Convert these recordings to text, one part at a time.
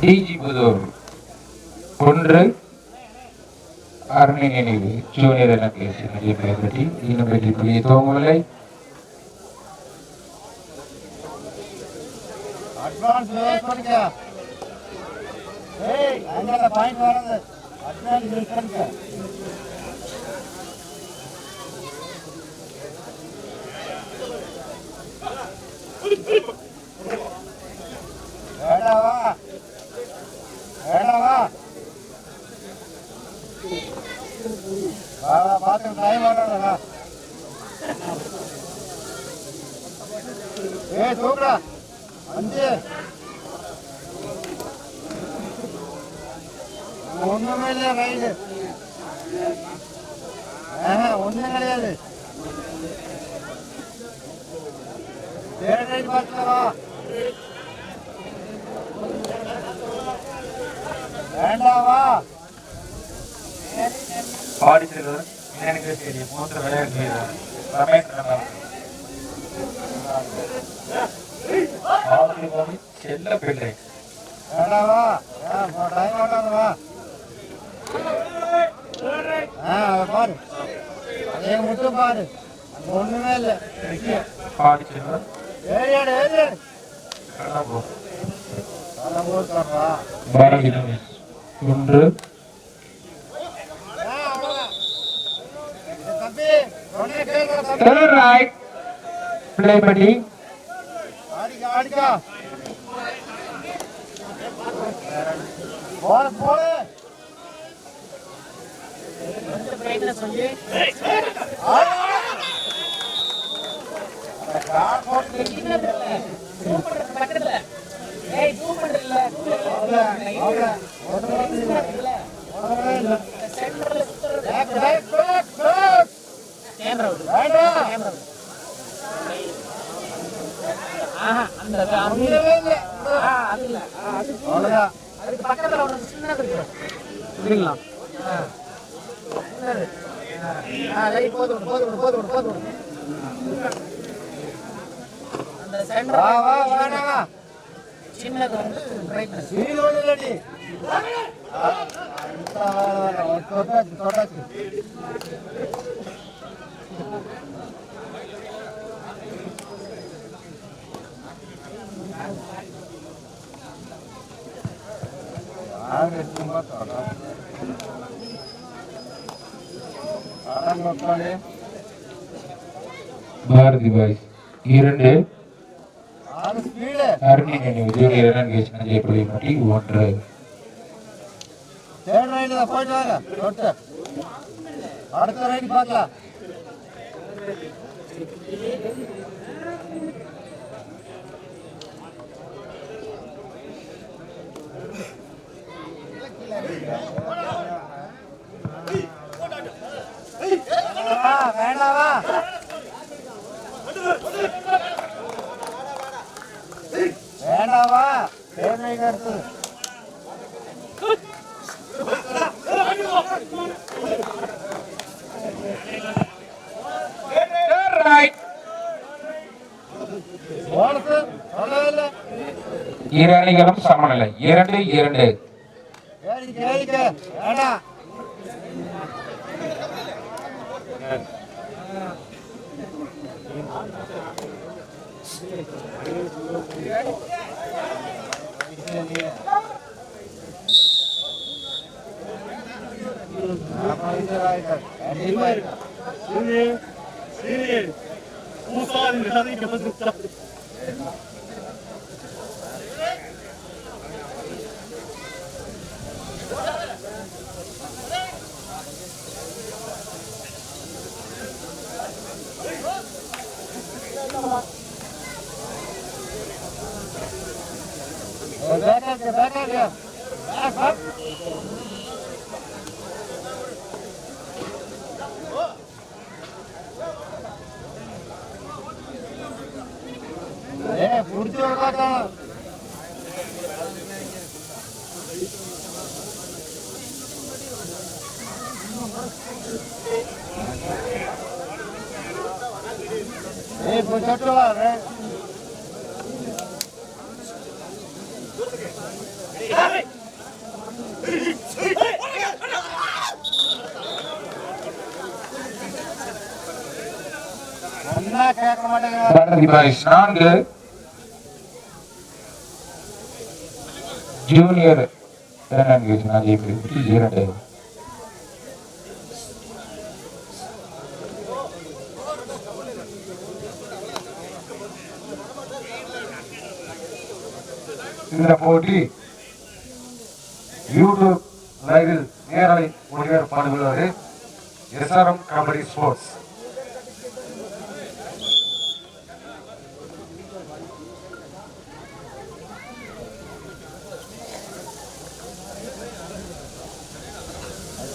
டிஜி புதூர். ஒன்று அருணை நினைவு ஜூனியர் இலங்கேசி நிறைய பெயர் பற்றி இன்னும் பற்றி புள்ளியை தோங்கவில்லை Thank you பண்ணிக்க ஏய் அங்க பாயிண்ட் வரது அட்வான்ஸ் யூஸ் பண்ணிக்க வேண்டாவா வேண்டாவா வா வா பார்த்து டைம் ஆடுறா வா ஏய் தூக்குடா அஞ்சு ஒண்ணுமே இல்ல ரைடு ஒண்ணும் கிடையாது தேர்ட் ரைடு பார்த்துக்கவா வேண்டாவா பாடி செல்வர் விநாயகர் ஸ்டேடியம் மூன்று விளையாட்டு வீரர் ரமேந்திரன் அவர்கள் செல்ல பிள்ளை. பாரு. அதே மட்டும் பாரு. ஒண்ணுமே இல்லை. பாடி கடம்பூர் அதெல்லாம் போட்டுறா பாரதி ரமேஷ் ஒன்று. தம்பி உடனே கேட்குற தம்பி ரைட் பிள்ளை படி ஆடிக்கா ஆடிக்கா போடு போடு ஆடு, ஆடு. அட, கார் போட்டு அவ்வளோ, அவ்வளோ. இல்லை. ஒண்ணுமே இல்லை. Back, back, back, back. வேண்டாம். ஒண்ணுமே இல்லை. அவ்வளோதான். வா, வா, வாடா, வா. சீல் ஒண்ணு இல்லடி. தொட்டாச்சு, தொட்டாச்சு. பாரதி பாய்ஸ் இரண்டு. அருணி நினைவு ஜூனியர் இலங்கேஷ் நஞ்சை பிள்ளை பட்டி ஒன்று. அடுத்த ரைடு பார்க்கலாம். வேண்டாவா வேண்டாவா தேர்ட் ரைடு இரு அணிகளும் சமநிலை இரண்டு இரண்டு ஏறிக்க ஏறிக்க வேண்டாம் கண்டிப்பா இருக்கு Back up, बैठा गया बैठा गया ए पुढचे होता நான்கு. ஜூனியர் இரண்டு. இந்த போட்டி யூடியூப் லைவில் நேரலை ஒளிபரப்பாடுகிறது எஸ்ஆர்எம் கபடி ஸ்போர்ட்ஸ்.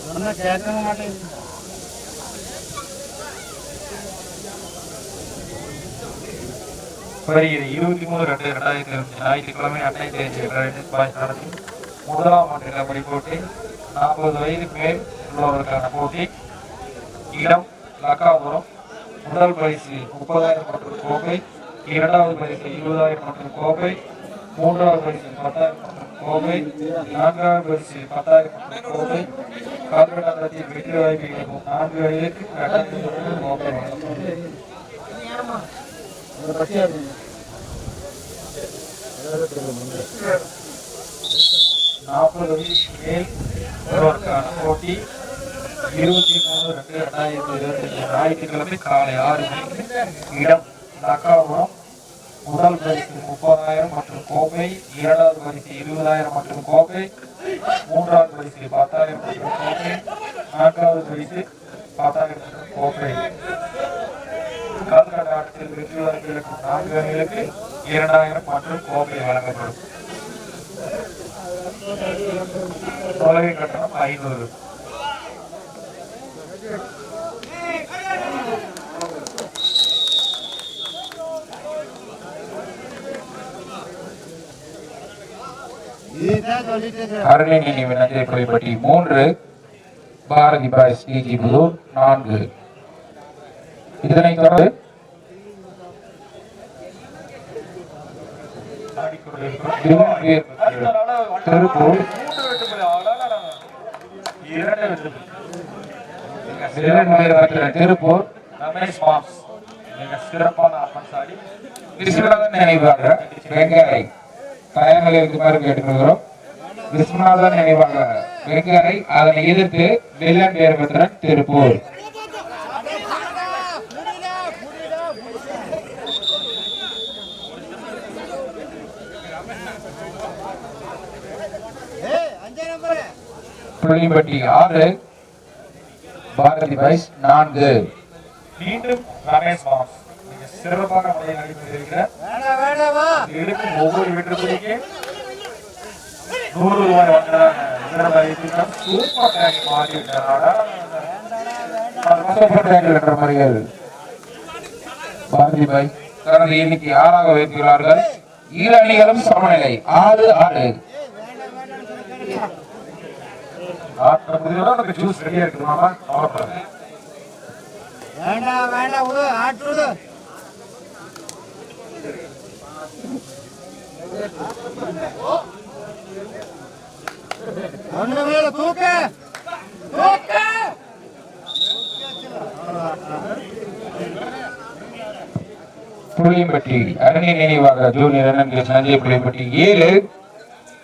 சொன்னா கேட்க வருகிற இருபத்தி மூணு ரெண்டு ரெண்டாயிரத்தி ஞாயிற்றுக்கிழமை அன்னை தேசிய டென்னிஸ் பாய்ஸ் நடத்தி முதலாம் ஆண்டு கபடி போட்டி நாற்பது வயது மேல் உள்ளவர்களுக்கான போட்டி. இடம் லக்காபுரம். முதல் பரிசு முப்பதாயிரம் மற்றும் கோப்பை இரண்டாவது பரிசு இருபதாயிரம் மற்றும் கோப்பை மூன்றாவது பரிசு பத்தாயிரம் மற்றும் கோப்பை நான்காவது பரிசு பத்தாயிரம் மற்றும் கோப்பை. கால்பந்தாட்டத்தில் வெற்றி வாய்ப்பு கிடைக்கும் நான்கு வயதுக்கு இரண்டாயிரம் கோப்பை வழங்கப்படும். ஒரு நாற்பது வயசு மேல் ஒருவருக்கான போட்டி. இருபத்தி மூணு ரெண்டு ரெண்டாயிரத்தி இருபத்தி அஞ்சு ஞாயிற்றுக்கிழமை காலை ஆறு மணிக்கு இடம் நக்காபுரம். முதல் பரிசு முப்பதாயிரம் மற்றும் கோப்பை. இரண்டாவது பரிசு இருபதாயிரம் மற்றும் கோப்பை. மூன்றாவது பரிசு பத்தாயிரம் மற்றும் கோப்பை. நான்காவது பரிசு பத்தாயிரம் மற்றும் கோப்பை. கல்கட்டா ஆட்டத்தில் வெற்றி வாய்ப்பிருக்கும் நான்கு அணிகளுக்கு இரண்டாயிரம் மற்றும் கோப்பை வழங்கப்படும். சோலை கட்டணம் ஐநூறு இதுதான் சொல்லிட்டு இருக்கிறேன். மூன்று பாரதி பாய் ஸ்ரீஜி புதூர் நான்கு இதனைத் தொடர்ந்து திருப்பூர். இரண்டு வெற்றி சிறந்த திருப்பூர் ரமேஷ் மாம்ஸ் மிக சிறப்பான அப்பன்சாடி விஸ்வநாதன் நினைவாக வெங்கரை தயாரில் இருக்குமாறு கேட்டுக்கொள்கிறோம் விஸ்வநாதன் நினைவாக வெங்கரை அதனை எதிர்த்து வில்லன் வீரபத்ரன் திருப்பூர் ஏய், அஞ்சே நம்பரு. புள்ளிப்பட்டி ஆறு பாரதி பாய்ஸ் நான்கு. மீண்டும் ரமேஷ் மாம்ஸ் மிக சிறப்பான முறையில். இருக்கும் ஒவ்வொரு வெற்றுப்புலிக்கு நூறு ரூபாய் பாரதி பாய் தனது எண்ணிக்கை ஆறாக உயர்த்தியுள்ளார்கள் இரு அணிகளும் சமநிலை. ஆறு ஆறு. ஆட்ட முடிவுல நமக்கு ஜூஸ் ரெடியா இருக்கு மாமா கவலைப்படாது வேண்டாம், வேண்டாம், விடு, ஆட்டு விடு. ஒண்ணுமே இல்ல, தூக்கு. தூக்கு. புளியம்பட்டி அரணி நினைவாக ஜூனியர் அண்ணன் சஞ்சய் புளியம்பட்டி ஏழு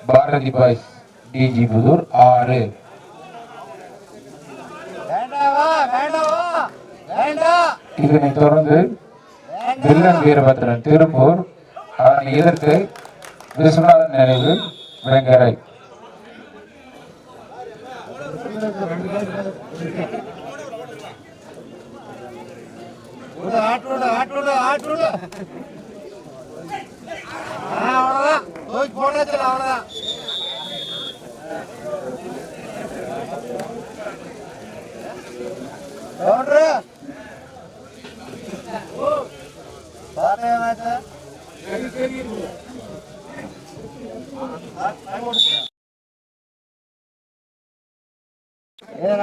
பாரதி பாய்ஸ் டிஜி புதூர் ஆறு வேண்டாம் வா வேண்டாம் வா வேண்டாம் இதனைத் தொடர்ந்து வில்லன் வீரபத்ரன் திருப்பூர் அவனை எதிர்த்து விஸ்வநாதன் நினைவு வெங்கரை விடு, ஆட்டு விடு ஆட்டு விடு ஆட்டு விடு ஆ, அவ்வளவுதான் தூக்கி போட்டாச்சு அவ்வளவுதான் கவுண்டரு பாத்தே மேட்ச் ஏ ரமேஷ் ஏய்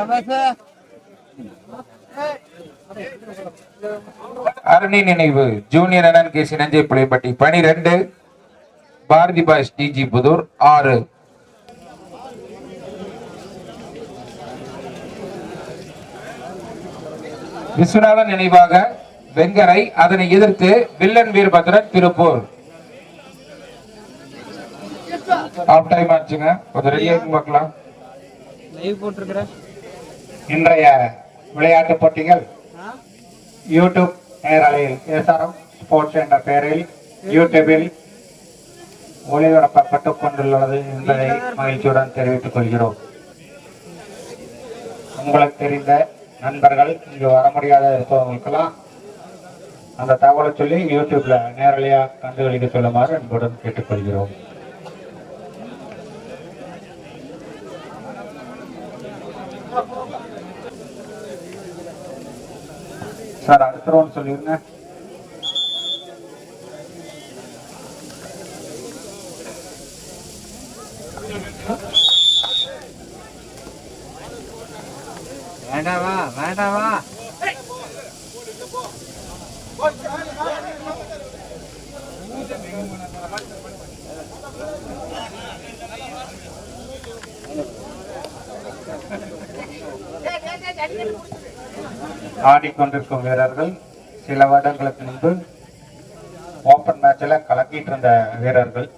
அருணி நினைவு. ஜூனியர் அண்ணன் கே சி நஞ்சை புளியப்பட்டி பனிரெண்டு. பாரதி பாய்ஸ் டிஜி புதூர் ஆறு. விஸ்வநாதன் நினைவாக வெங்கரை அதனை எதிர்த்து villain Veerabhadran Tiruppur. Of time ஆச்சுங்க. கொஞ்சம் ரெடியாக பார்க்கலாம். லைவ் போட்டிருக்கிறேன். இன்றைய விளையாட்டுப் போட்டிகள் யூடியூப் நேரலையில் எஸ்ஆர்எம் ஸ்போர்ட்ஸ் என்ற பெயரில் யூடியூபில் ஒளிபரப்பப்பட்டுக் கொண்டுள்ளது என்பதை மகிழ்ச்சியுடன் தெரிவித்துக் கொள்கிறோம். உங்களுக்கு தெரிந்த நண்பர்கள் இங்கு வர முடியாத இருப்பவங்களுக்கெல்லாம் அந்த தகவலை சொல்லி யூடியூப்ல நேரலையாக கண்டுகளிக்க சொல்லுமாறு அன்புடன் கேட்டுக்கொள்கிறோம். சார் அடுத்த ரவுண்ட் சொல்லிருங்க. வேண்டாவா வேண்டாவா ஆடிக்கொண்டிருக்கும் வீரர்கள் சில வருடங்களுக்கு முன்பு ஓப்பன் மேட்சில் கலக்கிட்டு இருந்த வீரர்கள்.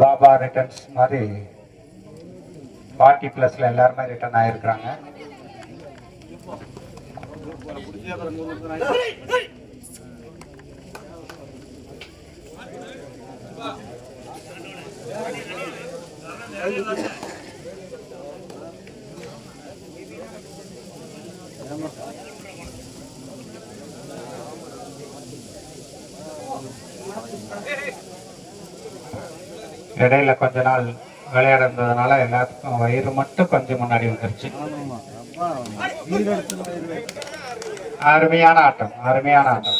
பாபா ரிட்டர்ன்ஸ் மாதிரி ஃபார்ட்டி ப்ளஸில் எல்லாருமே ரிட்டர்ன் ஆயிருக்கிறாங்க. இடையில கொஞ்ச நாள் விளையாட இருந்ததுனால எல்லாத்துக்கும் வயிறு மட்டும் கொஞ்சம் முன்னாடி வந்துருச்சு. அருமையான ஆட்டம் அருமையான ஆட்டம்.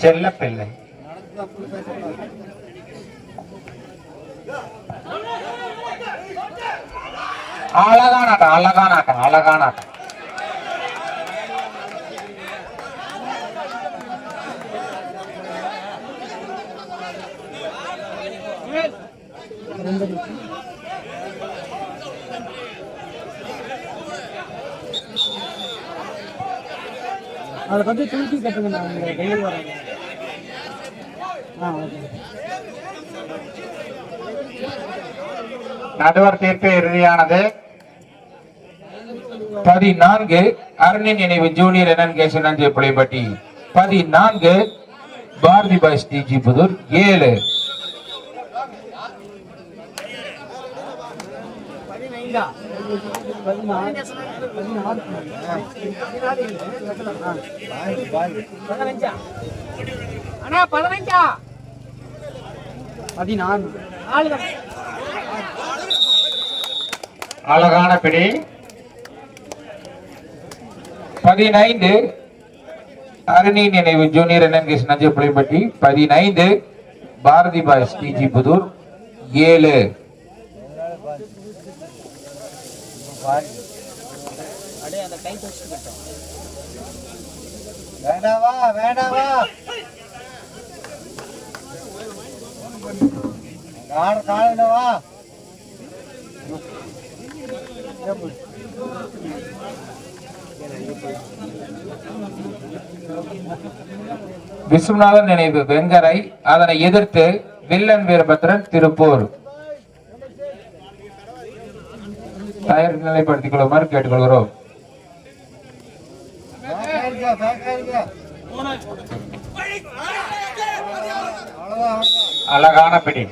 செல்ல பிள்ளை அழகான ஆட்டம் அழகான ஆட்டம் அழகான ஆட்டம் அதை கொஞ்சம் தூக்கி கட்டுங்க நான் உங்களை வரேன் ஆ ஓகே. நடுவர் தீர்ப்பு இறுதியானது. பதினான்கு அருணி நினைவு ஜூனியர் என்என் கே சினஞ்சை புளியப்பட்டி பதினான்கு பாரதி பாய்ஸ் டிஜி புதூர். ஏழு. பதினாறு பதினாறு அண்ணா பதினஞ்சா பதினாறு அழகான பிடி. பதினைந்து. அருணி நினைவு ஜூனியர் என்என் கே சினஞ்சை பதினைந்து. Bharathi boys TG Pudur. ஏழு. வேண்டாவா வேண்டாவா காடு காடுவா விஸ்வநாதன் நினைவு வெங்கரை அதனை எதிர்த்து வில்லன் வீரபத்ரன் திருப்பூர். தயார் நிலைப்படுத்திக் கொள்ளுமாறு கேட்டுக்கொள்கிறோம். அழகான பிடி.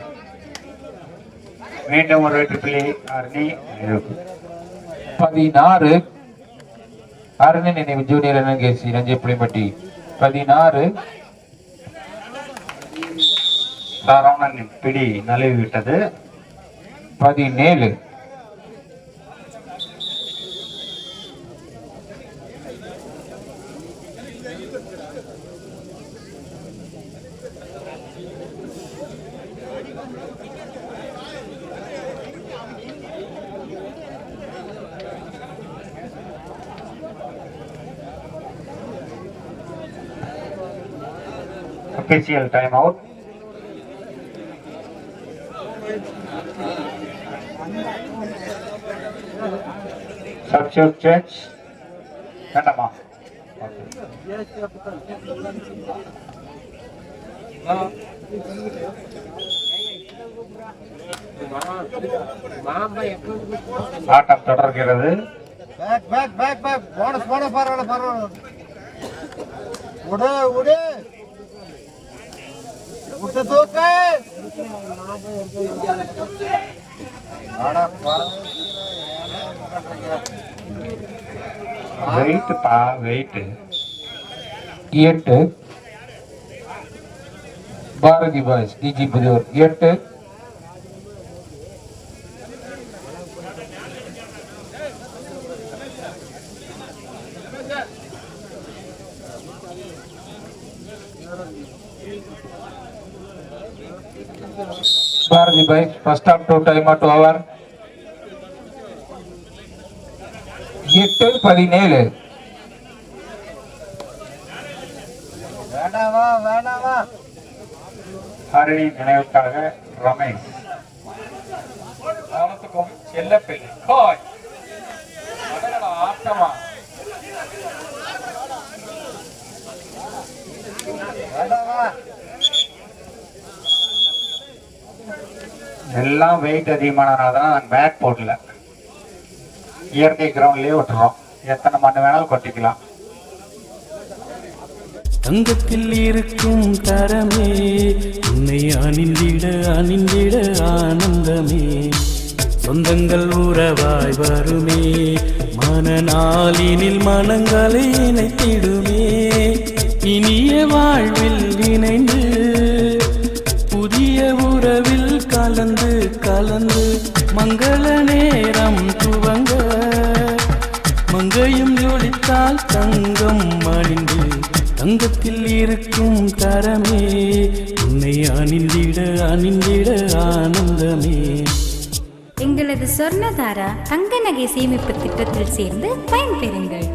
மீண்டும் ஒரு வெற்றி புள்ளி அருணி இருக்கும் பதினாறு. அருணி நினைவு ஜூனியர் என்என்கேசி ரஞ்சி புளிமட்டி. பதினாறு. சரவணன் பிடி நழுவி விட்டது. பதினேழு. Official time out substitute change வேண்டாமா ஆட்டம் தொடர்கிறது back back back back bonus bonus பரவாயில்ல பரவாயில்ல. விடு விடு விட்டு தூக்கு அட வெயிட் பா வெயிட் எட்டு பாரதி பாய்ஸ் டிஜி புதூர் எட்டு Bharathi boys first half two time out over எட்டு பதினேழு. வேண்டாவா வேண்டாவா ஹரி நினைவுக்காக ரமேஷ். அவனுக்கும் செல்லப்பிள்ளை. ஹாய். ஆட்டமா. வேண்டாவா எல்லாம் வெயிட் அதிகமானதுனால தான் நாங்கள் பேட் போடல. இயற்கை கிரவுண்ட்லயே விட்டுறோம். எத்தனை மணி வேணாலும் கொட்டிக்கலாம். தங்கத்தில் இருக்கும் தரமே உன்னை அணிந்திட அணிந்திட ஆனந்தமே. சொந்தங்கள் உறவாய் வருமே மனநாளினில் மனங்களை இணைத்திடுமே. இனிய வாழ்வில் இணைந்து கலந்து கலந்து மங்கள நேரம் துவங்க. மங்கையும் ஜோடித்தால் தங்கம் அணிந்து தங்கத்தில் இருக்கும் தரமே. உன்னை அணிந்திட அணிந்திட ஆனந்தமே. எங்களது சொர்ணதாரா தங்க நகை சேமிப்பு திட்டத்தில் சேர்ந்து பயன்பெறுங்கள்.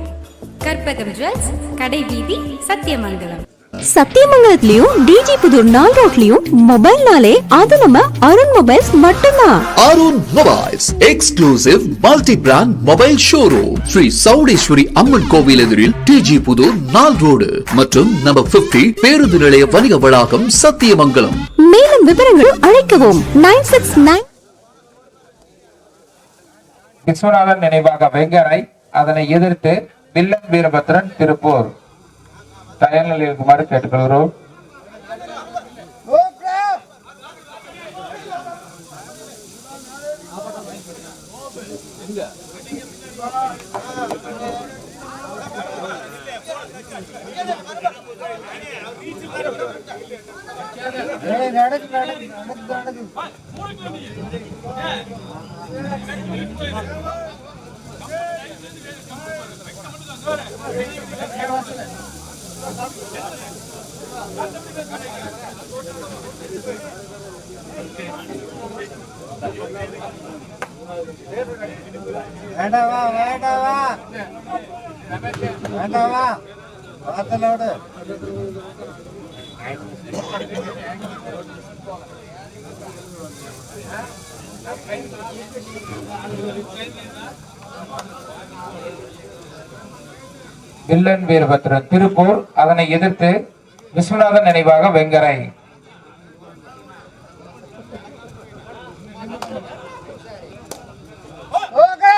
கற்பகம் ஜுவல்ஸ் கடைவீதி சத்தியமங்கலம். சத்தியமங்கலத்திலயும் டிஜி புதூர் நாள் ரோட்லயும் மொபைல்னாலே அது நம்ம அருண் மொபைல்ஸ் மட்டும்தான். Arun mobiles exclusive multi brand mobile showroom Sri Chowdeswari Amman கோவில் எதிரில் டிஜி புதூர் நாள் ரோடு மற்றும் நம்பர் 50 பேருந்து நிலைய வணிக வளாகம் சத்தியமங்கலம். மேலும் விவரங்கள் அழைக்கவும் நைன் சிக்ஸ் நைன் விஸ்வநாதன் நினைவாக வெங்கரை அதனை எதிர்த்து வில்லன் வீரபத்ரன் திருப்பூர். தயார் நிலையில் இருக்குமாறு கேட்டுக்கொள்கிறோம் நடக்கு நடக்கு நடக்கு நடக்கு. வேண்டாவா வேண்டாவா வேண்டாவா பார்த்தலோடு வில்லன் வீரபத்ரன். திருப்பூர் அதனை எதிர்த்து விஸ்வநாதன் நினைவாக வெங்கரை. ஓகே.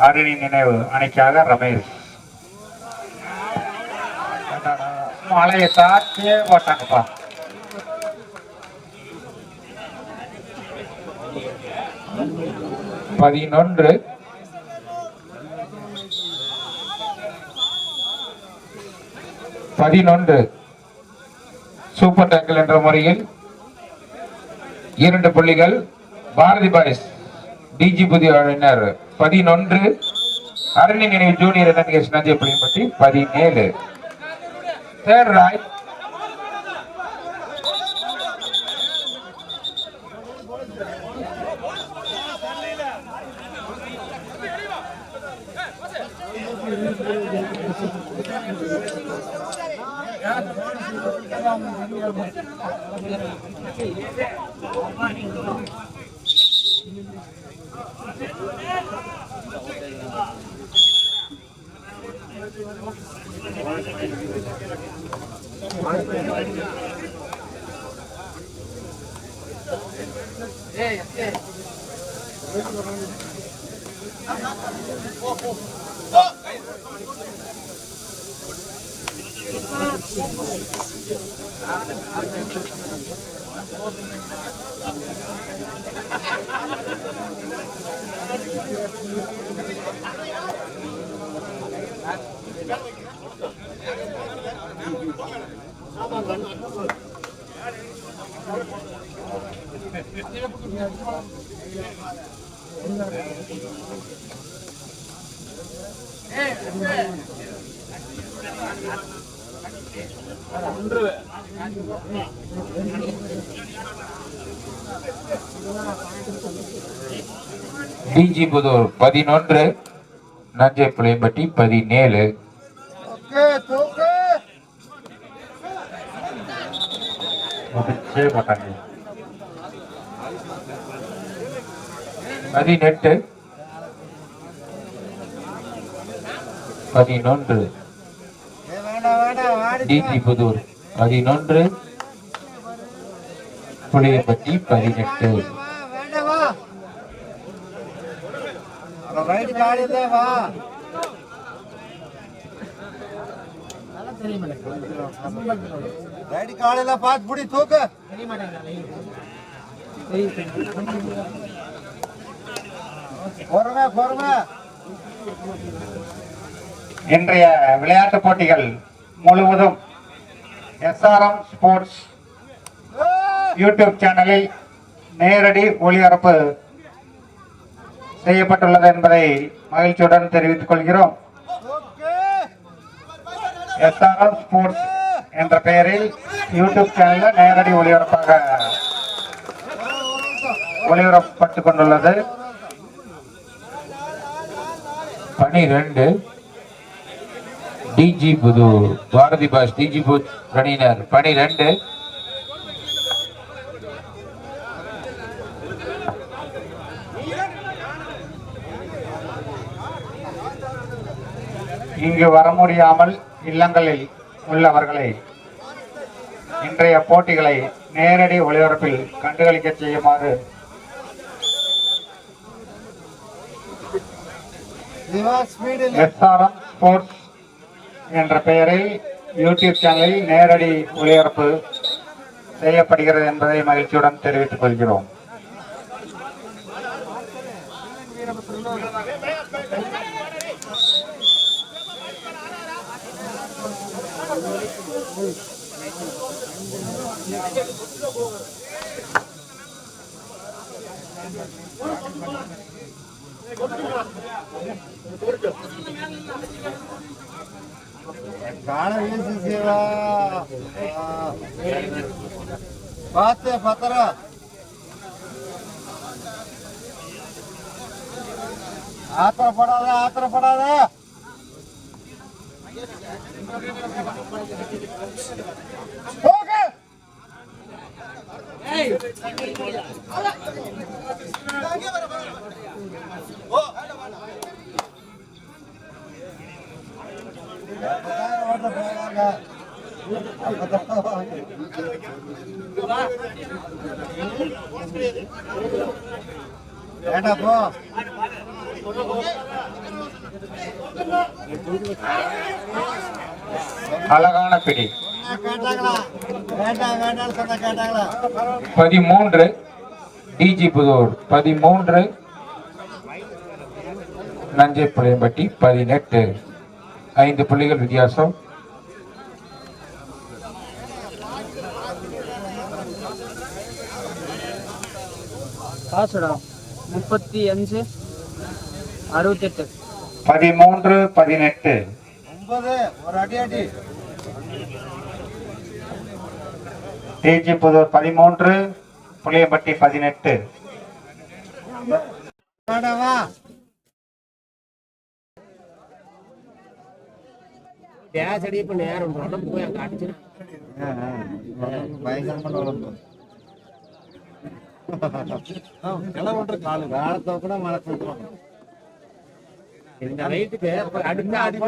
ஹரிணி நினைவு அணைக்காக ரமேஷ். மழையை தாக்கே போட்டாங்கப்பா பதினொன்று பதினொன்று சூப்பர் டேக்கிள் என்ற முறையில் இரண்டு புள்ளிகள் பாரதி பாரிஸ் டிஜி புதிய வழங்கினர் பதினொன்று அரணி நினைவு ஜூனியர் என்என்கேஷ் நஞ்சை பற்றி பதினேழு. Third raid Oh! Hey, TG Pudur பதினொன்று நஞ்சை புளியம்பட்டி பதினேழு. பதினெட்டு. பதினொன்று. ஏய், வேண்டாம் வேண்டாம் ஆடி டிஜி புதூர். பதினொன்று. புளியம்பட்டி பதினெட்டு. காலையில பார்த்து புடி தூக்கு. பொறுமை பொறுமை. இன்றைய விளையாட்டுப் போட்டிகள் முழுவதும் எஸ்ஆர்எம் ஸ்போர்ட்ஸ் யூடியூப் சேனலில் நேரடி ஒளிபரப்பு செய்யப்பட்டுள்ளது என்பதை மகிழ்ச்சியுடன் தெரிவித்துக் கொள்கிறோம். எஸ்ஆர்எம் ஸ்போர்ட்ஸ் என்ற பெயரில் யூடியூப் சேனலில் நேரடி ஒளிபரப்பாக ஒளிபரப்பட்டுக் கொண்டுள்ளது. பனிரெண்டு TG Pudur Bharathi boys TG புத் அணியினர் பனிரெண்டு. இங்கு வர முடியாமல் இல்லங்களில் உள்ளவர்களை இன்றைய போட்டிகளை நேரடி ஒளிபரப்பில் கண்டுகளிக்க செய்யுமாறு எஸ்ஆர்எம் ஸ்போர்ட்ஸ் என்ற பெயரில் யூடியூப் சேனலில் நேரடி ஒளிபரப்பு செய்யப்படுகிறது என்பதை மகிழ்ச்சியுடன் தெரிவித்துக் கொள்கிறோம். காண வீசி சிவா பார்த்து பத்திரா. ஆத்திரப்படாத ஆத்திரப்படாத. போக போ அழகான பிடி. பதிமூன்று. டிஜி புதூர் பதிமூன்று. நஞ்சை புளியம்பட்டி பதினெட்டு. ஐந்து புள்ளிகள் வித்தியாசம். காசுடா. முப்பத்தி அஞ்சு அறுபத்தெட்டு. பதிமூன்று பதினெட்டு. ஒன்பது ஒரு அடி அடி. டிஜி புதூர் பதிமூன்று புளியம்பட்டி பதினெட்டு. அடி இப்ப நேரம் உடம்பு போய் அங்க அடிச்சு பயங்கரமான உடம்பு. கிளம்புன்ற காலு வேலை கூட மழை சொல்றோம் இந்த வயிற்றுக்கு அடுத்த அடி